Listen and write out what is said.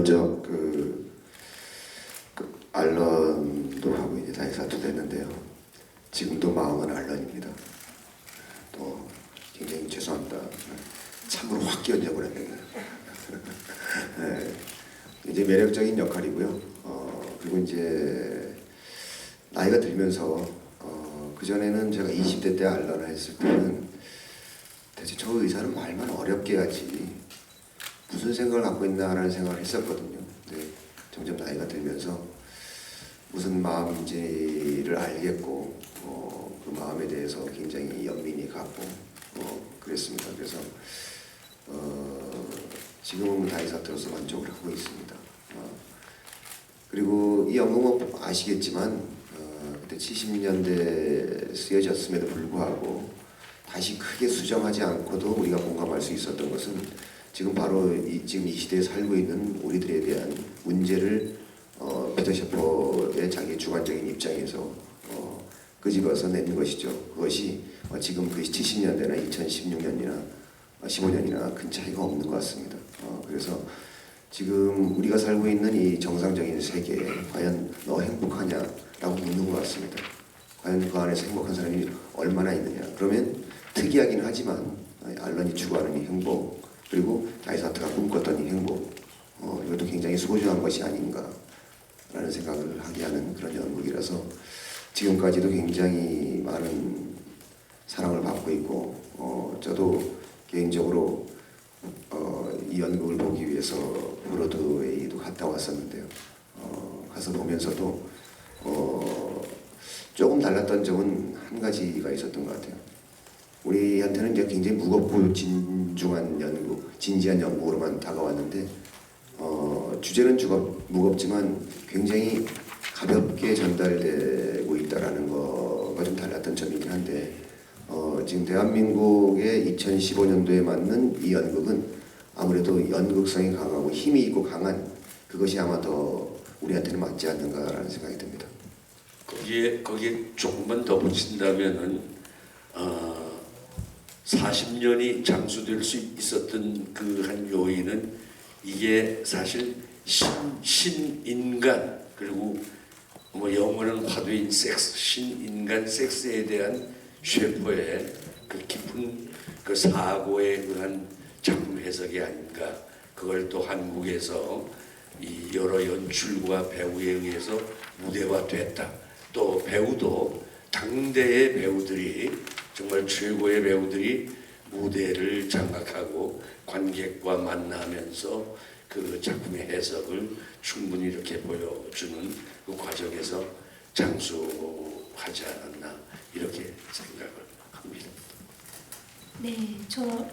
먼저 그, 그 알런도 하고 이제 다이사도 됐는데요. 지금도 마음은 알런입니다. 또 굉장히 죄송합니다. 참으로 확 끼얹어버렸네요. 네, 이제 매력적인 역할이고요. 어, 그리고 이제 나이가 들면서 어, 그 전에는 제가 20대 때 알런을 했을 때는 대체 저 의사는 말만 어렵게 하지 무슨 생각을 갖고 있나라는 생각을 했었거든요. 근데 점점 나이가 들면서 무슨 마음인지를 알겠고 어, 그 마음에 대해서 굉장히 연민이 갖고 어, 그랬습니다. 그래서 어, 지금은 다이사트로서 만족을 하고 있습니다. 어, 그리고 이 연극은 아시겠지만 어, 그때 70년대 쓰여졌음에도 불구하고 다시 크게 수정하지 않고도 우리가 공감할 수 있었던 것은 지금 바로 이, 지금 이 시대에 살고 있는 우리들에 대한 문제를 어, 피터 셰퍼의 자기 주관적인 입장에서 어, 끄집어서 낸 것이죠. 그것이 어, 지금 그 70년대나 2016년이나 15년이나 큰 차이가 없는 것 같습니다. 어, 그래서 지금 우리가 살고 있는 이 정상적인 세계에 과연 너 행복하냐라고 묻는 것 같습니다. 과연 그 안에서 행복한 사람이 얼마나 있느냐. 그러면 특이하긴 하지만 알런이 추구하는 이 행복 그리고 다이사트가 꿈꿨던 이 행복 어, 이것도 굉장히 소중한 것이 아닌가라는 생각을 하게 하는 그런 연극이라서 지금까지도 굉장히 많은 사랑을 받고 있고 어, 저도 개인적으로 어, 이 연극을 보기 위해서 브로드웨이도 갔다 왔었는데요. 어, 가서 보면서도 어, 조금 달랐던 점은 한 가지가 있었던 것 같아요. 우리한테는 이제 굉장히 무겁고 진중한 연극, 진지한 연극으로만 다가왔는데 어, 주제는 주겁, 무겁지만 굉장히 가볍게 전달되고 있다라는 거가 좀 달랐던 점이긴 한데 어, 지금 대한민국의 2015년도에 맞는 이 연극은 아무래도 연극성이 강하고 힘이 있고 강한 그것이 아마 더 우리한테는 맞지 않는가라는 생각이 듭니다. 거기에 거기에 조금만 더 붙인다면은 어, 40년이 장수될 수 있었던 그 한 요인은 이게 사실 신, 신인간 그리고 뭐 영원한 화두인 섹스 신인간 섹스에 대한 셰퍼의 그 깊은 그 사고에 의한 작품 해석이 아닌가 그걸 또 한국에서 이 여러 연출과 배우에 의해서 무대화됐다. 또 배우도 당대의 배우들이 최고의 배우들이 무대를 장악하고 관객과 만나면서 그 작품의 해석을 충분히 이렇게 보여주는 그 과정에서 장수하지 않았나 이렇게 생각을 합니다. 네, 저